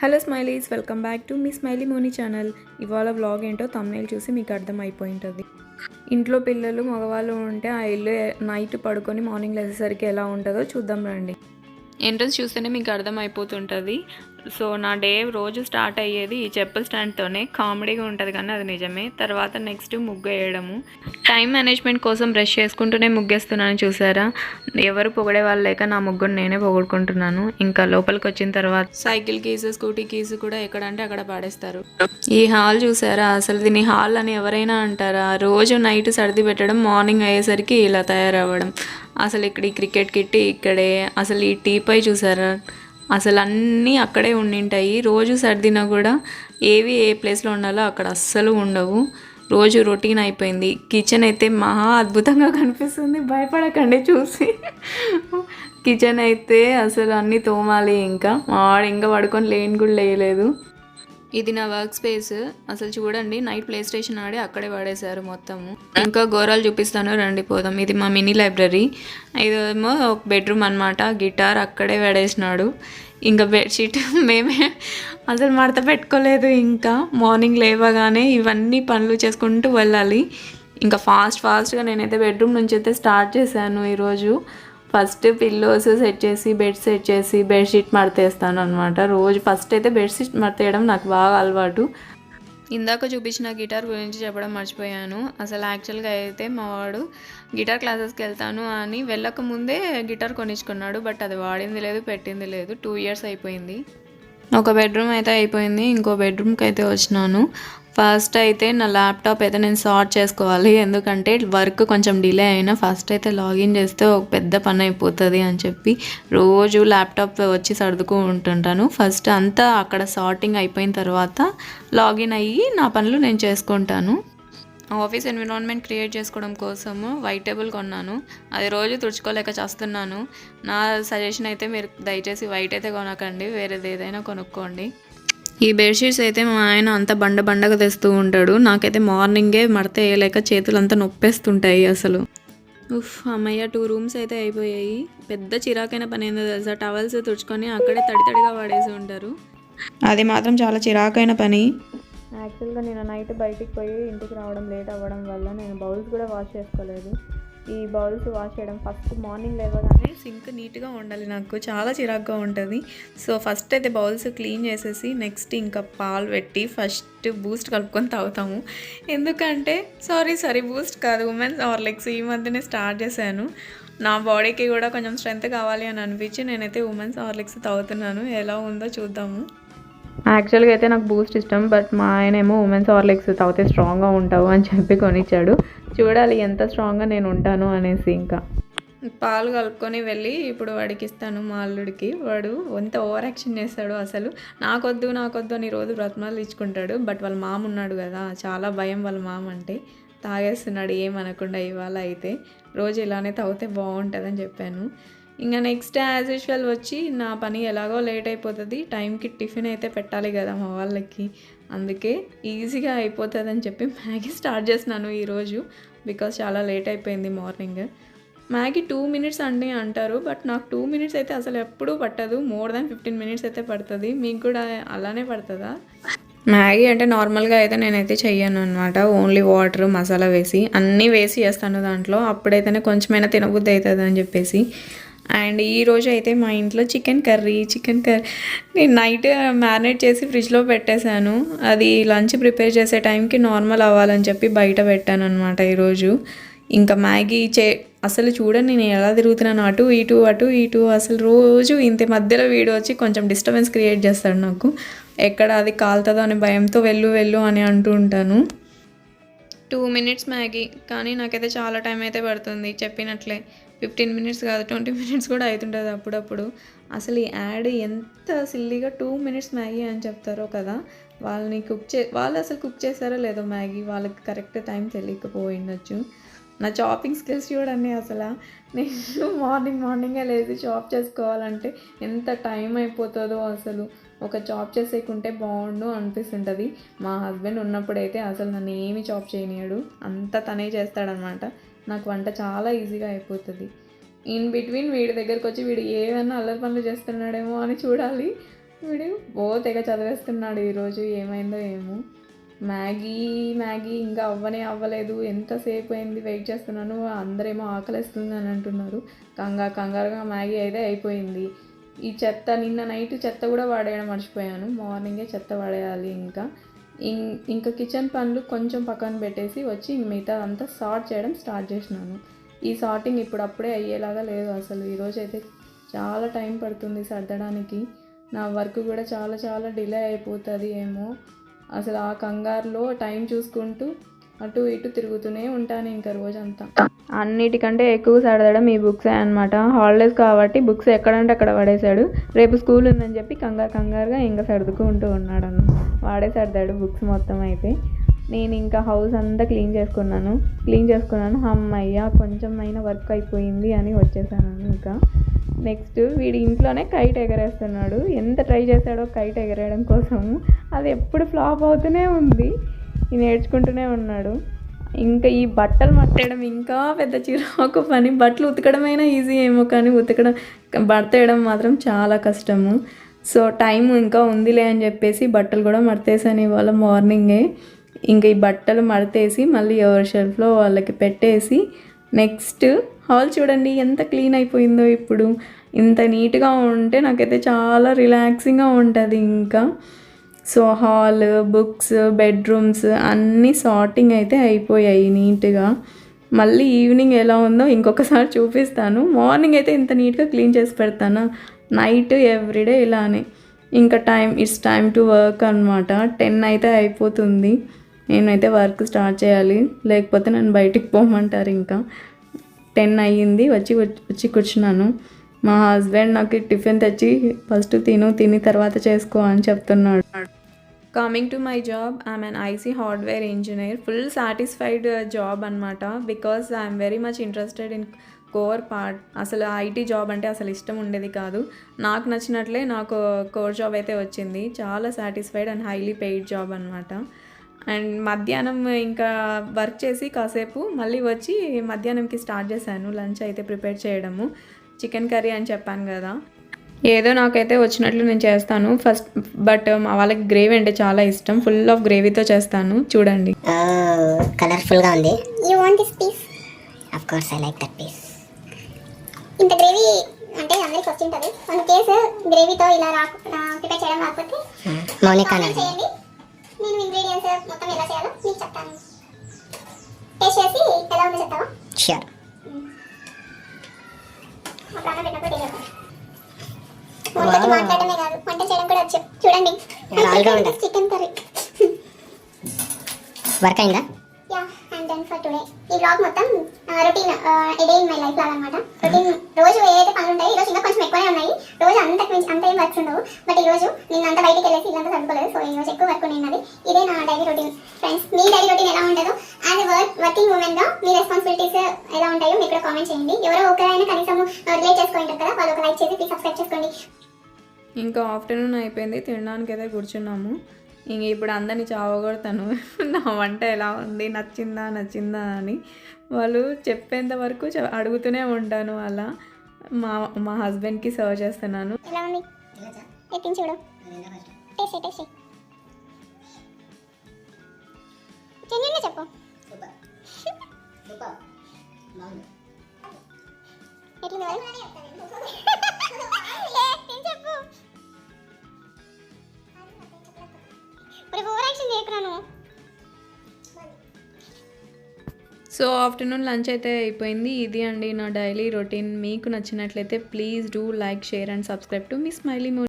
Hello smileys welcome back to me smiley Moni channel. ఇవాళ vlog ఏంటో thumbnail చూసి మీకు అర్థమైపోయి ఉంటుంది ఇంట్లో పిల్లలు మగవాళ్ళు ఉంటే ఆ ఇల్లు నైట్ పడుకొని మార్నింగ్ లేసేసరికి ఎలా ఉంటుందో చూద్దాం రండి. ఎంట్రన్స్ చూస్తేనే మీకు అర్థమైపోతుంటుంది. సో నా డే రోజు స్టార్ట్ అయ్యేది ఈ చెప్పుల స్టాండ్తోనే. కామెడీగా ఉంటుంది కానీ అది నిజమే. తర్వాత నెక్స్ట్ ముగ్గు వేయడము. టైం మేనేజ్మెంట్ కోసం బ్రష్ చేసుకుంటూనే ముగ్గేస్తున్నాను చూసారా? ఎవరు పొగడే వాళ్ళు లేక నా ముగ్గురు నేనే పొగడుకుంటున్నాను ఇంకా లోపలికి వచ్చిన తర్వాత సైకిల్ కీస్ స్కూటీ కీస్ కూడా ఎక్కడంటే అక్కడ పాడేస్తారు. ఈ హాల్ చూసారా? అసలు దీన్ని హాల్ అని ఎవరైనా అంటారా? రోజు నైట్ సర్ది పెట్టడం మార్నింగ్ అయ్యేసరికి ఇలా తయారవ్వడం. అసలు ఇక్కడ ఈ క్రికెట్ కిట్టి ఇక్కడే అసలు ఈ టీపై చూసారా? అసలు అన్నీ అక్కడే ఉండింటాయి. రోజు సర్దినా కూడా ఏవి ఏ ప్లేస్లో ఉండాలో అక్కడ అస్సలు ఉండవు. రోజు రొటీన్ అయిపోయింది. కిచెన్ అయితే మహా అద్భుతంగా కనిపిస్తుంది. భయపడకండి చూసి. కిచెన్ అయితే అసలు అన్నీ తోమాలి ఇంకా. వాడు ఇంకా పడుకొని లేని కూడా లేయలేదు. ఇది నా వర్క్ స్పేస్. అసలు చూడండి నైట్ ప్లే స్టేషన్ ఆడి అక్కడే పడేశారు మొత్తము ఇంకా ఘోరాలు చూపిస్తాను రండి పోదాం. ఇది మా మినీ లైబ్రరీ. ఇదేమో ఒక బెడ్రూమ్ అనమాట గిటార్ అక్కడే పడేసినాడు ఇంకా బెడ్షీట్ మేమే అసలు మడత పెట్టుకోలేదు ఇంకా. మార్నింగ్ లేవగానే ఇవన్నీ పనులు చేసుకుంటూ వెళ్ళాలి. ఇంకా ఫాస్ట్ ఫాస్ట్గా నేనైతే బెడ్రూమ్ నుంచి అయితే స్టార్ట్ చేశాను ఈరోజు. ఫస్ట్ పిల్లోస్ సెట్ చేసి బెడ్ సెట్ చేసి బెడ్షీట్ మడతేస్తాను అనమాట రోజు ఫస్ట్ అయితే బెడ్షీట్ మడతేయడం నాకు బాగా అలవాటు. ఇందాక చూపించిన గిటార్ గురించి చెప్పడం మర్చిపోయాను. అసలు యాక్చువల్గా అయితే మా వాడు గిటార్ క్లాసెస్కి వెళ్తాను అని వెళ్ళక ముందే గిటార్ కొనిచ్చుకున్నాడు బట్ అది వాడింది లేదు పెట్టింది లేదు. టూ ఇయర్స్ అయిపోయింది. ఒక బెడ్రూమ్ అయితే అయిపోయింది ఇంకో బెడ్రూమ్కి అయితే వచ్చినాను. ఫస్ట్ అయితే నా ల్యాప్టాప్ అయితే నేను సార్ట్ చేసుకోవాలి ఎందుకంటే వర్క్ కొంచెం డిలే అయినా ఫస్ట్ అయితే లాగిన్ చేస్తే ఒక పెద్ద పని అయిపోతుంది అని చెప్పి రోజు ల్యాప్టాప్ వచ్చి సర్దుకు ఉంటుంటాను. ఫస్ట్ అంతా అక్కడ సార్టింగ్ అయిపోయిన తర్వాత లాగిన్ అయ్యి నా పనులు నేను చేసుకుంటాను. ఆఫీస్ ఎన్విరాన్మెంట్ క్రియేట్ చేసుకోవడం కోసము వైట్ టేబుల్ కొన్నాను. అది రోజు తుడుచుకోలేక చేస్తున్నాను. నా సజెషన్ అయితే మీరు దయచేసి వైట్ అయితే కొనకండి. వేరేది ఏదైనా కొనుక్కోండి. ఈ బెడ్షీట్స్ అయితే మా ఆయన అంత బండ బండగా తెస్తూ ఉంటాడు. నాకైతే మార్నింగే మడత వేయలేక చేతులంతా నొప్పేస్తుంటాయి అసలు. ఉఫ్ అమ్మయ్య టూ రూమ్స్ అయితే అయిపోయాయి. పెద్ద చిరాకైన పని ఏందో తెలుసా? టవల్స్ తుడుచుకొని అక్కడే తడి తడిగా వాడేసి ఉంటారు. అది మాత్రం చాలా చిరాకైన పని. యాక్చువల్గా నేను నైట్ బయటికి పోయి ఇంటికి రావడం లేట్ అవ్వడం వల్ల నేను బౌల్స్ కూడా వాష్ చేసుకోలేదు. ఈ బౌల్స్ వాష్ చేయడం ఫస్ట్ మార్నింగ్ లేవగానే సింక్ నీట్గా ఉండాలి నాకు. చాలా చిరాగ్గా ఉంటుంది. సో ఫస్ట్ అయితే బౌల్స్ క్లీన్ చేసేసి నెక్స్ట్ ఇంకా పాలు పెట్టి ఫస్ట్ బూస్ట్ కలుపుకొని తాగుతాము. ఎందుకంటే సారీ సారీ బూస్ట్ కాదు ఉమెన్స్ హార్లిక్స్ ఈ మధ్యనే స్టార్ట్ చేశాను. నా బాడీకి కూడా కొంచెం స్ట్రెంత్ కావాలి అని అనిపించి నేనైతే ఉమెన్స్ హార్లిక్స్ తాగుతున్నాను. ఎలా ఉందో చూద్దాము. యాక్చువల్గా అయితే నాకు బూస్ట్ ఇష్టం బట్ మా ఆయన ఏమో ఉమెన్స్ హార్లిక్స్ తాగితే స్ట్రాంగ్గా ఉంటావు అని చెప్పి కొనిచ్చాడు. చూడాలి ఎంత స్ట్రాంగ్గా నేను ఉంటాను అనేసి ఇంకా. పాలు కలుపుకొని వెళ్ళి ఇప్పుడు వాడికి ఇస్తాను మా అల్లుడికి. వాడు ఎంత ఓవర్ యాక్షన్ చేస్తాడు అసలు. నాకొద్దు నాకొద్దు అని రోజు బ్రతమాలు ఇచ్చుకుంటాడు. బట్ వాళ్ళ మామ ఉన్నాడు కదా చాలా భయం వాళ్ళ మామ అంటే. తాగేస్తున్నాడు ఏమనకుండా ఇవాళ అయితే. రోజు ఇలానే తాగితే బాగుంటుందని చెప్పాను. ఇంకా నెక్స్ట్ యాజ్ యూజువల్ వచ్చి నా పని ఎలాగో లేట్ అయిపోతుంది. టైంకి టిఫిన్ అయితే పెట్టాలి కదా మా వాళ్ళకి. అందుకే ఈజీగా అయిపోతుంది అని చెప్పి మ్యాగీ స్టార్ట్ చేసినాను ఈరోజు. బికాస్ చాలా లేట్ అయిపోయింది మార్నింగ్ మ్యాగీ టూ మినిట్స్ అండి అంటారు బట్ నాకు టూ మినిట్స్ అయితే అసలు ఎప్పుడూ పట్టదు. మోర్ దాన్ ఫిఫ్టీన్ మినిట్స్ అయితే పడుతుంది. మీకు కూడా అలానే పడుతుందా? మ్యాగీ అంటే నార్మల్గా అయితే నేనైతే చెయ్యను అనమాట ఓన్లీ వాటర్ మసాలా వేసి అన్నీ వేసి చేస్తాను దాంట్లో. అప్పుడైతేనే కొంచెమైనా తినబుద్ధి అవుతుంది అని చెప్పేసి. అండ్ ఈ రోజు అయితే మా ఇంట్లో చికెన్ కర్రీ చికెన్ కర్రీ. నేను నైట్ మ్యారినేట్ చేసి ఫ్రిడ్జ్లో పెట్టేశాను. అది లంచ్ ప్రిపేర్ చేసే టైంకి నార్మల్ అవ్వాలని చెప్పి బయట పెట్టాను అనమాట ఈరోజు ఇంకా మ్యాగీ చే అసలు చూడండి నేను ఎలా తిరుగుతున్నాను. అటు ఇటు అటు ఇటు. అసలు రోజు ఇంత మధ్యలో వీడియో వచ్చి కొంచెం డిస్టర్బెన్స్ క్రియేట్ చేస్తాడు నాకు. ఎక్కడ అది కాలుతుందో అనే భయంతో వెళ్ళు వెళ్ళు అని అంటూ ఉంటాను. Two minutes Maggi. కానీ నాకైతే చాలా టైం అయితే పడుతుంది చెప్పినట్లే. ఫిఫ్టీన్ మినిట్స్ కాదు ట్వంటీ మినిట్స్ కూడా అవుతుంటుంది అప్పుడప్పుడు. అసలు ఈ యాడ్ ఎంత సిల్లీగా టూ మినిట్స్ మ్యాగీ అని చెప్తారో కదా. వాళ్ళని కుక్ చే వాళ్ళు అసలు కుక్ చేస్తారో లేదో మ్యాగీ వాళ్ళకి కరెక్ట్ టైం తెలియకపోయిండొచ్చు. నా చాపింగ్ స్కిల్స్ చూడండి అసలు. నేను మార్నింగ్ మార్నింగే లేచి చాప్ చేసుకోవాలంటే ఎంత టైం అయిపోతుందో అసలు. ఒక చాప్ చేసేకుంటే బాగుండు అనిపిస్తుంటుంది. మా హస్బెండ్ ఉన్నప్పుడైతే అసలు నన్ను ఏమి చాప్ చేయనీయడు అంతా తనే చేస్తాడనమాట. నాకు వంట చాలా ఈజీగా అయిపోతుంది. ఇన్ బిట్వీన్ వీడి దగ్గరకు వచ్చి వీడు ఏమైనా అల్లరి పనులు చేస్తున్నాడేమో అని చూడాలి. వీడు ఓ తెగ చదివేస్తున్నాడు ఈరోజు ఏమైందో ఏమో. మ్యాగీ మ్యాగీ ఇంకా అవ్వనే అవ్వలేదు. ఎంతసేపు అయింది వెయిట్ చేస్తున్నాను? అందరేమో ఆకలిస్తుంది అని అంటున్నారు. కంగారు కంగారుగా మ్యాగీ అయితే అయిపోయింది. ఈ చెత్త నిన్న నైట్ చెత్త కూడా వాడేయడం మర్చిపోయాను. మార్నింగే చెత్త వాడేయాలి ఇంకా. ఇంకా కిచెన్ పనులు కొంచెం పక్కన పెట్టేసి వచ్చి ఇంక మిగతా అంతా సార్ట్ చేయడం స్టార్ట్ చేసినాను. ఈ సార్టింగ్ ఇప్పుడు అప్పుడే అయ్యేలాగా లేదు అసలు. ఈరోజు అయితే చాలా టైం పడుతుంది సర్దడానికి. నా వర్క్ కూడా చాలా చాలా డిలే అయిపోతుంది ఏమో. అసలు ఆ కంగారులో టైం చూసుకుంటూ అటు ఇటు తిరుగుతూనే ఉంటాను ఇంకా రోజంతా. అన్నిటికంటే ఎక్కువ సడదడం ఈ బుక్స్ అనమాట హాలిడేస్ కాబట్టి బుక్స్ ఎక్కడంటే అక్కడ పడేశాడు. రేపు స్కూల్ ఉందని చెప్పి కంగారు కంగారుగా ఇంకా సర్దుకుంటూ ఉన్నాడు అన్న వాడే సర్దాడు బుక్స్ మొత్తం అయితే. నేను ఇంకా హౌస్ అంతా క్లీన్ చేసుకున్నాను. క్లీన్ చేసుకున్నాను. అమ్మయ్య కొంచెం అయినా వర్క్ అయిపోయింది అని వచ్చేసాను ఇంకా. నెక్స్ట్ వీడి ఇంట్లోనే కైట్ ఎగరేస్తున్నాడు. ఎంత ట్రై చేశాడో కైట్ ఎగరేయడం కోసం. అది ఎప్పుడు ఫ్లాప్ అవుతూనే ఉంది. నేర్చుకుంటూనే ఉన్నాడు. ఇంకా ఈ బట్టలు మట్టేయడం ఇంకా పెద్ద చిరాకు పని బట్టలు ఉతకడమైనా ఈజీ ఏమో కానీ ఉతకడం బట్ట వేయడం మాత్రం చాలా కష్టము. సో టైం ఇంకా ఉందిలే అని చెప్పేసి బట్టలు కూడా మడతేసాను ఇవాళ మార్నింగే ఇంకా ఈ బట్టలు మడతేసి మళ్ళీ ఎవరి షెల్ఫ్లో వాళ్ళకి పెట్టేసి నెక్స్ట్ హాల్ చూడండి ఎంత క్లీన్ అయిపోయిందో ఇప్పుడు. ఇంత నీట్గా ఉంటే నాకైతే చాలా రిలాక్సింగ్గా ఉంటుంది ఇంకా. సో హాల్ బుక్స్ బెడ్రూమ్స్ అన్నీ సార్టింగ్ అయితే అయిపోయాయి నీట్గా. మళ్ళీ ఈవినింగ్ ఎలా ఉందో ఇంకొకసారి చూపిస్తాను. మార్నింగ్ అయితే ఇంత నీట్గా క్లీన్ చేసి పెడతాను? నైట్ ఎవ్రీడే ఇలానే. ఇంకా time it's time to work అనమాట టెన్ అయితే అయిపోతుంది. నేనైతే వర్క్ స్టార్ట్ చేయాలి. లేకపోతే నన్ను బయటికి పోమంటారు ఇంకా. టెన్ అయ్యింది వచ్చి వచ్చి కూర్చున్నాను. మా హస్బెండ్ నాకు టిఫిన్ తెచ్చి ఫస్ట్ తిను తిని తర్వాత చేసుకో అని చెప్తున్నాడు. Coming to my job I'm an IC hardware engineer full satisfied job అనమాట because I'm very much interested in core part అసలు ఐటీ జాబ్ అంటే అసలు ఇష్టం ఉండేది కాదు. నాకు నచ్చినట్లే నాకు uh, కోర్ జాబ్ అయితే వచ్చింది. చాలా satisfied and highly paid job అనమాట అండ్ మధ్యాహ్నం ఇంకా వర్క్ చేసి కాసేపు మళ్ళీ వచ్చి మధ్యాహ్నంకి స్టార్ట్ చేశాను. లంచ్ అయితే ప్రిపేర్ చేయడము. చికెన్ కర్రీ అని చెప్పాను కదా. ఏదో నాకైతే వచ్చినట్లు నేను చేస్తాను. ఫస్ట్ బట్ మా వాళ్ళకి గ్రేవీ అంటే చాలా ఇష్టం. ఫుల్ ఆఫ్ గ్రేవీతో చేస్తాను. చూడండి. కలర్ఫుల్గా ఉంది. You want this piece of course I like that piece ఇంత గ్రేవీ అంటే అందరికి వచ్చి ఉంటుంది వన్ కేసు గ్రేవీతో ఇలా ప్రిపేర్ చేయడం రాకపోతే మౌనిక చేయండి. నేను ఇంగ్రీడియంట్స్ మొత్తం ఎలా చేయాలో మీకు చెప్తాను. టేస్ట్ చేసి ఎలా ఉందో చెప్తావా? షూర్ అప్పుడు అన్న వంటకి మాట్లాడమే కాదు వంట చేయడం కూడా వచ్చు. చూడండి. All-rounder. చికెన్ కర్రీ వర్క్ అయిందా? Ya I'm done for today ఈ బ్లాగ్ మొత్తం routine day in my life లాగా అనమాట రొటీన్ రోజు ఏదైతే పనులు ఉంటాయి ఈ రోజు ఇంకా కొంచెం ఎక్కువనే ఉన్నాయి. రోజు అంత అంత ఏం వర్క్స్ ఉండవు. బట్ ఈ రోజు నేను అంత బయటికి వెళ్ళేసి ఇల్లంతా చదువుకోలేదు సో ఈ రోజు ఎక్కువ వర్క్ ఉన్నది ఇదే నా డైలీ రొటీన్ ఫ్రెండ్స్ మీ డైలీ రొటీన్ ఎలా ఉంటుందో యాజ్ వర్క్ వర్కింగ్ మీ రెస్పాన్సిబిలిటీస్ ఎలా ఉంటాయో మీరు కామెంట్ చేయండి. ఎవరో ఒకరైనా కనీసం రిలేట్ చేసుకుంటారు కదా వాళ్ళు ఒక లైక్ చేసి ప్లీజ్ సబ్స్క్రైబ్ చేసుకోండి. ఇంకా ఆఫ్టర్నూన్ అయిపోయింది తినడానికి అయితే కూర్చున్నాము. ఇంక ఇప్పుడు అందరినీ చావగొడతాను. నా వంట ఎలా ఉంది నచ్చిందా నచ్చిందా అని. వాళ్ళు చెప్పేంత వరకు అడుగుతూనే ఉంటాను అలా. మా మా హస్బెండ్కి సర్వ్ చేస్తున్నాను. చెప్పు. ఎట్లుంది సో ఆఫ్టర్నూన్ లంచ్ అయితే అయిపోయింది. ఇది అండి నా డైలీ రొటీన్. మీకు నచ్చినట్లయితే please do like share and subscribe to me smiley